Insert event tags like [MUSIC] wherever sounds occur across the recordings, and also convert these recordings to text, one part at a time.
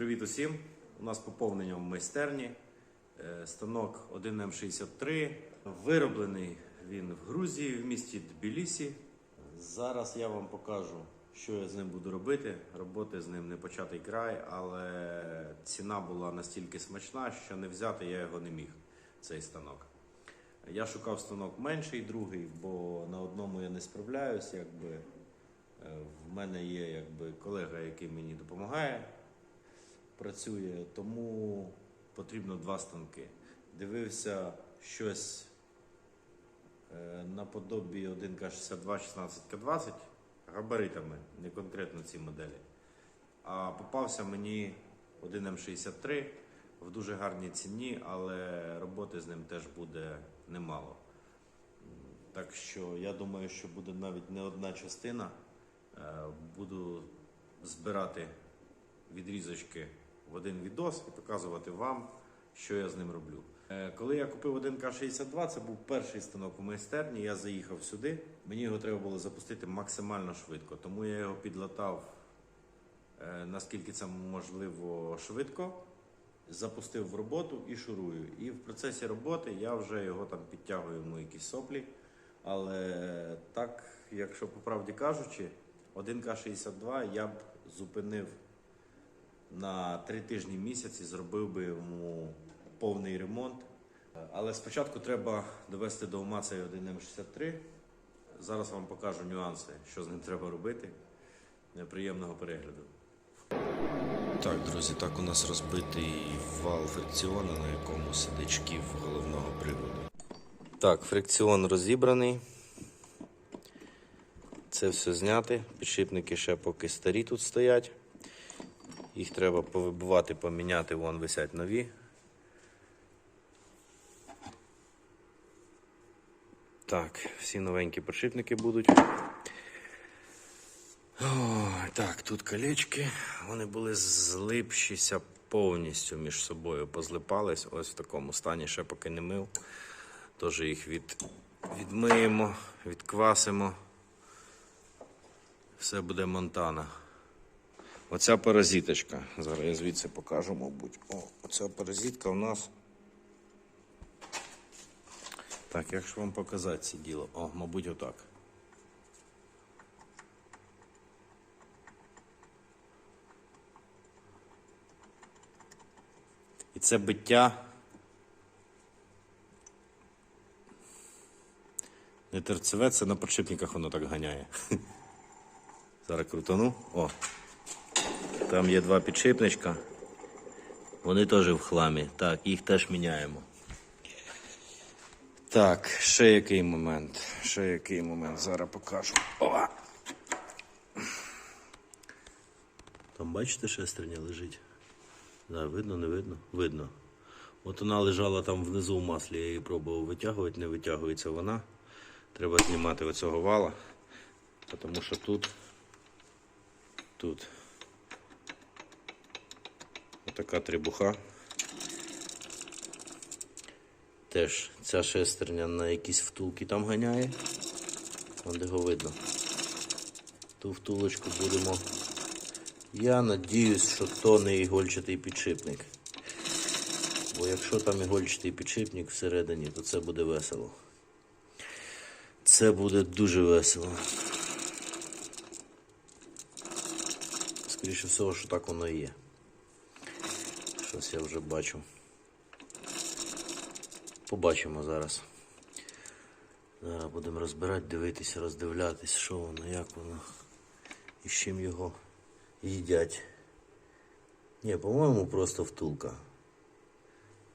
Привіт усім! У нас поповнення в майстерні. Е, Станок 1М63. Вироблений він в Грузії, в місті Тбілісі. Зараз я вам покажу, що я з ним буду робити. Роботи з ним не початий край, але ціна була настільки смачна, що не взяти я його не міг, цей станок. Я шукав станок менший, другий, бо на одному я не справляюсь. Якби. Е, В мене є якби, колега, який мені допомагає, працює, тому потрібно два станки. Дивився щось е, наподобі 1К62 16К20 габаритами, не конкретно ці моделі. А попався мені 1М63 в дуже гарній ціні, але роботи з ним теж буде немало. Так що я думаю, що буде навіть не одна частина. Е, Буду збирати відрізочки в один відос і показувати вам, що я з ним роблю. Е, Коли я купив 1К62, це був перший станок у майстерні. Я заїхав сюди. Мені його треба було запустити максимально швидко, тому я його підлатав е, наскільки це можливо швидко. Запустив в роботу і шурую. І в процесі роботи я вже його там підтягую йому якісь соплі. Але так, якщо по правді кажучи, 1К62 я б зупинив на три тижні місяць і зробив би йому повний ремонт. Але спочатку треба довести до ума цей 1М63. Зараз вам покажу нюанси, що з ним треба робити. Приємного перегляду. Так, друзі, так у нас розбитий вал фрикціону, на якому сидить шків головного приводу. Так, фрикціон розібраний. Це все зняти. Підшипники ще поки старі тут стоять. Їх треба повибивати, поміняти, вон висять нові. Так, всі новенькі підшипники будуть. О, так, тут колечки. Вони були злипшіся повністю між собою, позлипались. Ось в такому стані, ще поки не мив. Тож їх від, відмиємо, відквасимо. Все буде монтана. Оця паразиточка. Зараз я звідси покажу, мабуть. О, оця паразитка у нас. Так, як ж вам показати це діло? О, мабуть, отак. І це биття. Не терцеве, це на подшипниках воно так ганяє. [LAUGHS] Зараз крутану. О. Там є два підшипничка. Вони теж в хламі. Так, їх теж міняємо. Так, ще який момент. Ще який момент. Зараз покажу. О! Там бачите, шестерня лежить. Да, видно, не видно? Видно. От вона лежала там внизу в маслі, я її пробував витягувати, не витягується вона. Треба знімати оцього вала, тому що тут, тут отака трибуха. Теж ця шестерня на якісь втулки там ганяє. Вон де його видно. Ту втулочку будемо. Я надіюсь, що то не ігольчатий підшипник. Бо якщо там ігольчатий підшипник всередині, то це буде весело. Це буде дуже весело. Скоріше всього, що так воно і є. Щось я вже бачу. Побачимо зараз. Зараз будемо розбирати, дивитися, роздивлятись, що воно, як воно і з чим його їдять. Ні, по-моєму, просто втулка.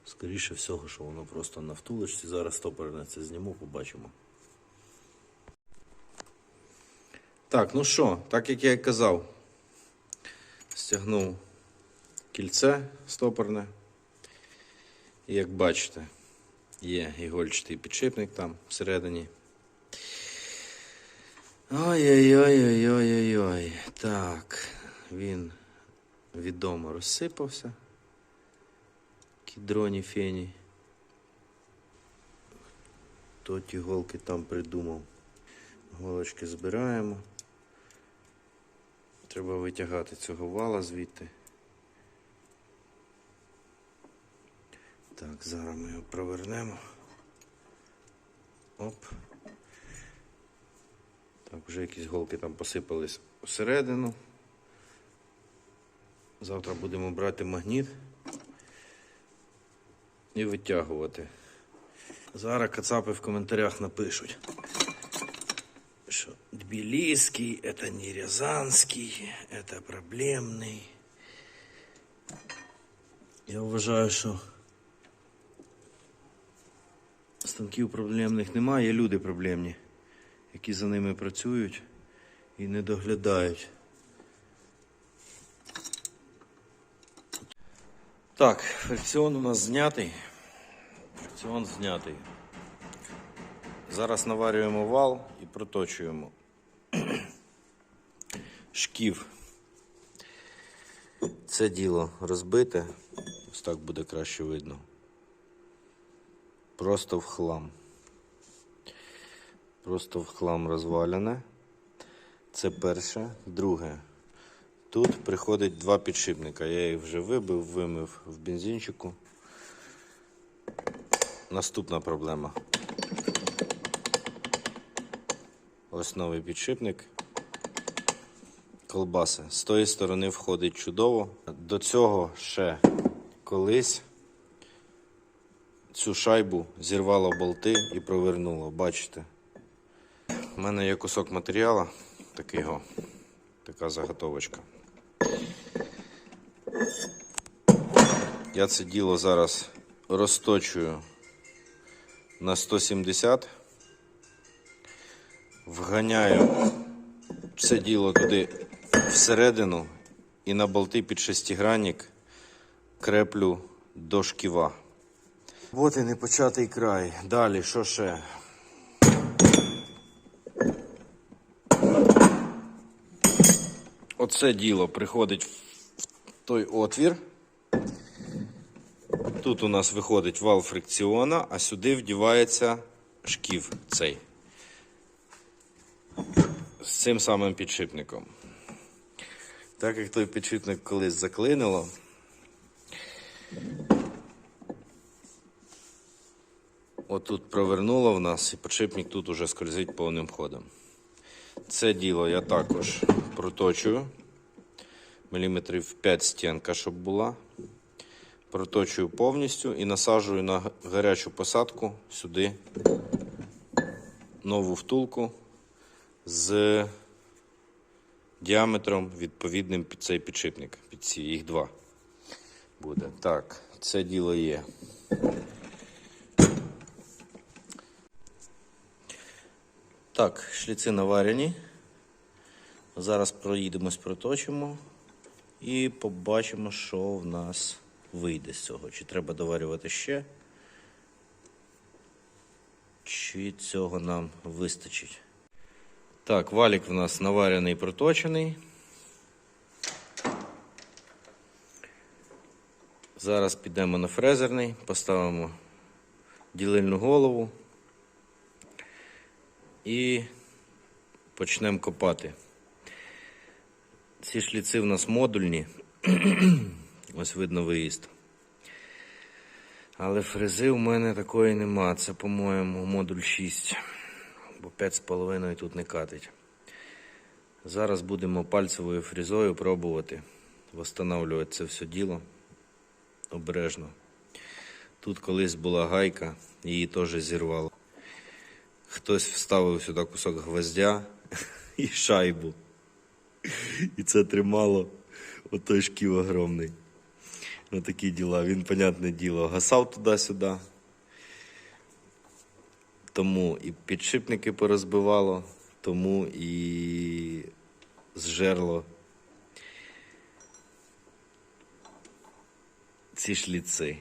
Скоріше всього, що воно просто на втулочці. Зараз стопорне це зніму, побачимо. Так, ну що, так як я і казав, стягнув кільце стопорне. І як бачите, є ігольчатий підшипник там всередині. Ой-ой-ой-ой-ой-ой. Так, він відомо розсипався. Кідроні фені. Хто ті голки там придумав. Голочки збираємо. Треба витягати цього вала звідти. Так, зараз ми його провернемо. Оп. Так, вже якісь голки там посипались всередину. Завтра будемо брати магніт і витягувати. Зараз кацапи в коментарях напишуть, що Тбіліський, це не Рязанський, це проблемний. Я вважаю, що станків проблемних немає, є люди проблемні, які за ними працюють і не доглядають. Так, фрикціон у нас знятий. Фрикціон знятий. Зараз наварюємо вал і проточуємо. [CLEARS THROAT] Шків. Це діло розбите. Ось так буде краще видно. Просто в хлам. Просто в хлам розвалене. Це перше. Друге. Тут приходить два підшипника. Я їх вже вибив, вимив в бензинчику. Наступна проблема. Ось новий підшипник. Колбаси. З тої сторони входить чудово. До цього ще колись цю шайбу зірвало болти і провернуло. Бачите? У мене є кусок матеріалу, такий го, така заготовочка. Я це діло зараз розточую на 170. Вганяю це діло туди всередину і на болти під шестигранник креплю до шківа. От і непочатий край. Далі, що ще? Оце діло приходить в той отвір. Тут у нас виходить вал фрикціона, а сюди вдівається шків цей. З цим самим підшипником. Так як той підшипник колись заклинило, отут провернуло в нас і підшипник тут уже скользить повним ходом. Це діло я також проточую. Міліметрів 5 стінка, щоб була. Проточую повністю і насаджую на гарячу посадку сюди нову втулку з діаметром відповідним під цей підшипник. Під ці їх два буде. Так, це діло є. Так, шліци наварені. Зараз проїдемось, проточимо і побачимо, що в нас вийде з цього. Чи треба доварювати ще, чи цього нам вистачить. Так, валік в нас наварений проточений. Зараз підемо на фрезерний, поставимо ділильну голову і почнемо копати. Ці шліци в нас модульні. [CLEARS THROAT] Ось видно виїзд. Але фрези у мене такої нема. Це, по-моєму, модуль 6. Бо 5,5 тут не катить. Зараз будемо пальцевою фрезою пробувати встановлювати це все діло обережно. Тут колись була гайка, її теж зірвало. Хтось вставив сюди кусок гвоздя [LAUGHS] і шайбу. І це тримало отой шків огромний. Ну такі діла. Він, понятне діло, гасав туди-сюди. Тому і підшипники порозбивало, тому і зжерло ці шліци.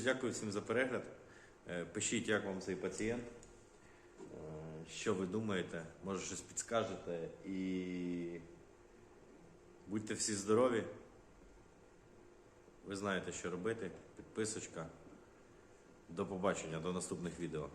Друзі, дякую всім за перегляд. Е, Пишіть, як вам цей пацієнт, Е, що ви думаєте, може щось підскажете і будьте всі здорові. Ви знаєте, що робити. Підписочка. До побачення, до наступних відео.